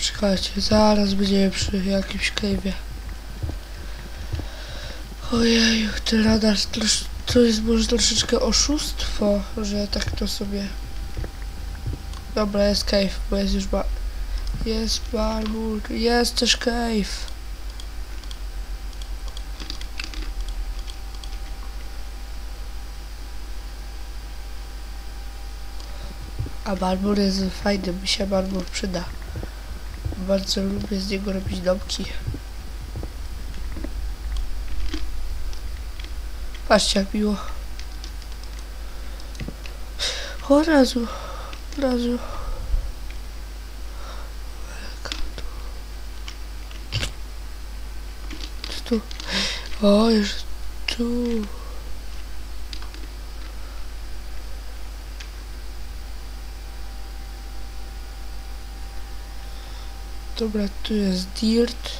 Czekajcie, zaraz będziemy przy jakimś cave'ie. Ojeju, ten radar, to jest może troszeczkę oszustwo, że tak to sobie... Dobra, jest cave, bo jest już ba... Jest barbur, jest też cave. A barbur jest fajny, mi się barbur przyda. Bardzo lubię z niego robić domki. Patrzcie jak miło. O razu, razu. Tu? O, już tu. Dobra, tu jest dirt.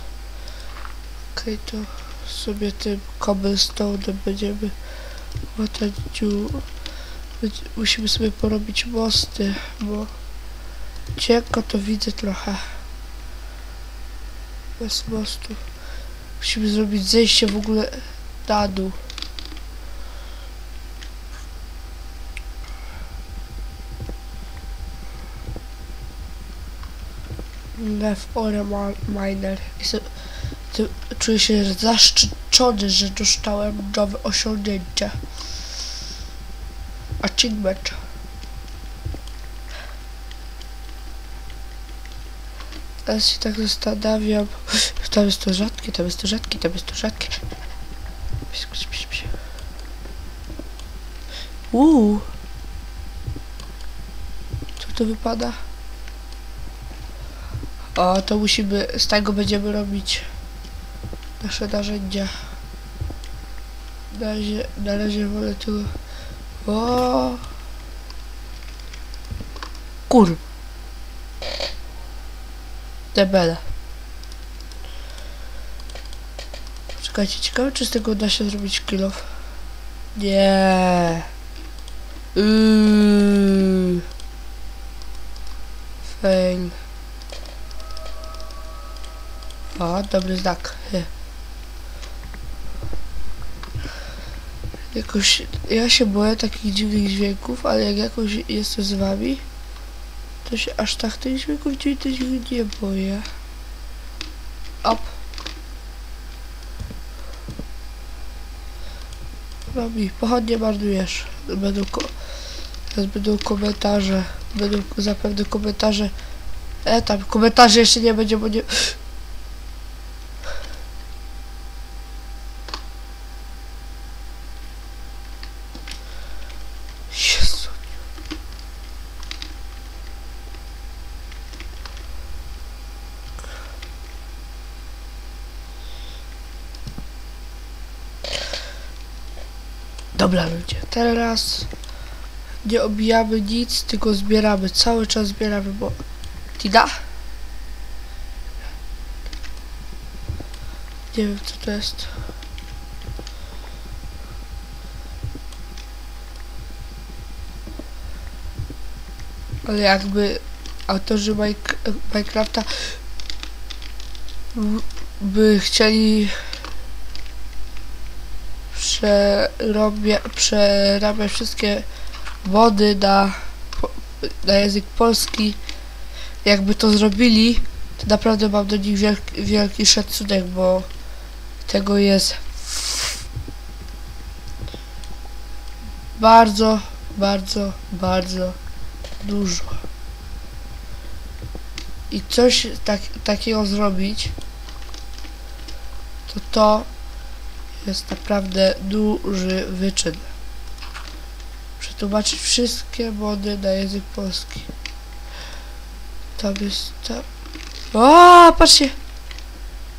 Okej, to sobie tym cobblestone będziemy łatać Musimy sobie porobić mosty, bo cienko to widzę trochę. Bez mostu. Musimy zrobić zejście w ogóle na dół. Left Ore Miner. Jestem, czuję się zaszczycony, że dostałem nowe osiągnięcie. Achievement. Teraz się tak zastanawiam. Tam jest to rzadkie, tam jest to rzadkie, tam jest to rzadkie. Uuu. Co to wypada? O, to musimy, z tego będziemy robić nasze narzędzia. Na razie, na razie wolę tu... O! Kur... Debele. Czekajcie, ciekawe czy z tego da się zrobić kilof. Nie. Yy. Fail. O, dobry znak. Jakoś, ja się boję takich dziwnych dźwięków, ale jak jakoś jestem z wami, to się aż tak tych dźwięków dziwnych nie boję. Op. Robi, pochodnie marnujesz. Będą, ko będą komentarze, będą zapewne komentarze. E, tam komentarzy jeszcze nie będzie, bo nie... Dobra ludzie, teraz nie obijamy nic, tylko zbieramy, cały czas zbieramy, bo... Tina? Nie wiem co to jest. Ale jakby autorzy Minecrafta by chcieli przerobia, przerabiać wszystkie wody na, na język polski, jakby to zrobili, to naprawdę mam do nich wielki, wielki szacunek, bo tego jest bardzo, bardzo, bardzo dużo. I coś tak, takiego zrobić, to to jest naprawdę duży wyczyn. Przetłumaczyć wszystkie mody na język polski. Tam jest tam. O, patrzcie!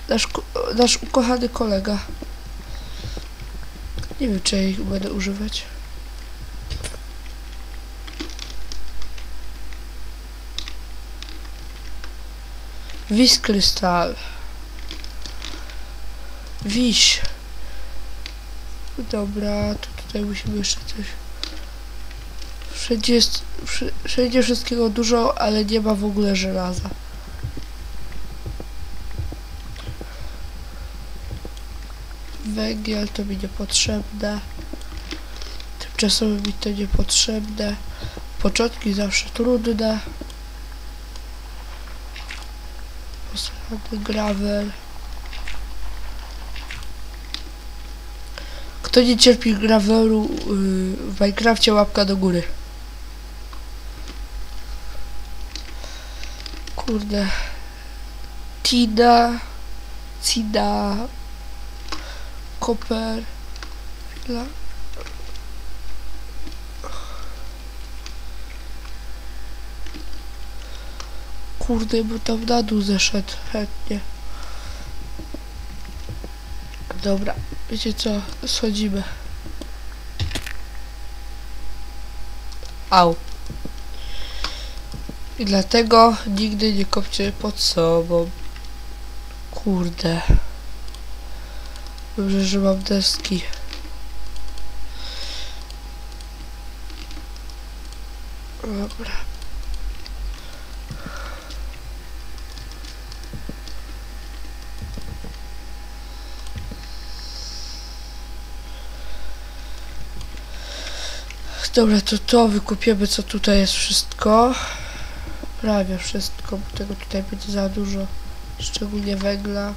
Nasz, nasz ukochany kolega. Nie wiem, czy ja ich będę używać. Wiś krystal. Wiś. Dobra, to tutaj musimy jeszcze coś... Wszędzie, jest, wszędzie wszystkiego dużo, ale nie ma w ogóle żelaza. Węgiel to mi niepotrzebne. Tymczasowo mi to niepotrzebne. Początki zawsze trudne. Posłuchany gravel. Kto nie cierpi gravelu yy, w Minecrafcie, łapka do góry. Kurde. Tina. Cina. Koper. Chwila. Kurde, bo tam na dół zeszedł chętnie. Dobra, wiecie co? Schodzimy. Au. I dlatego nigdy nie kopcie pod sobą. Kurde. Dobrze, że mam deski. Dobra. Dobra, to to wykupiemy, co tutaj jest wszystko. Prawie wszystko, bo tego tutaj będzie za dużo. Szczególnie węgla.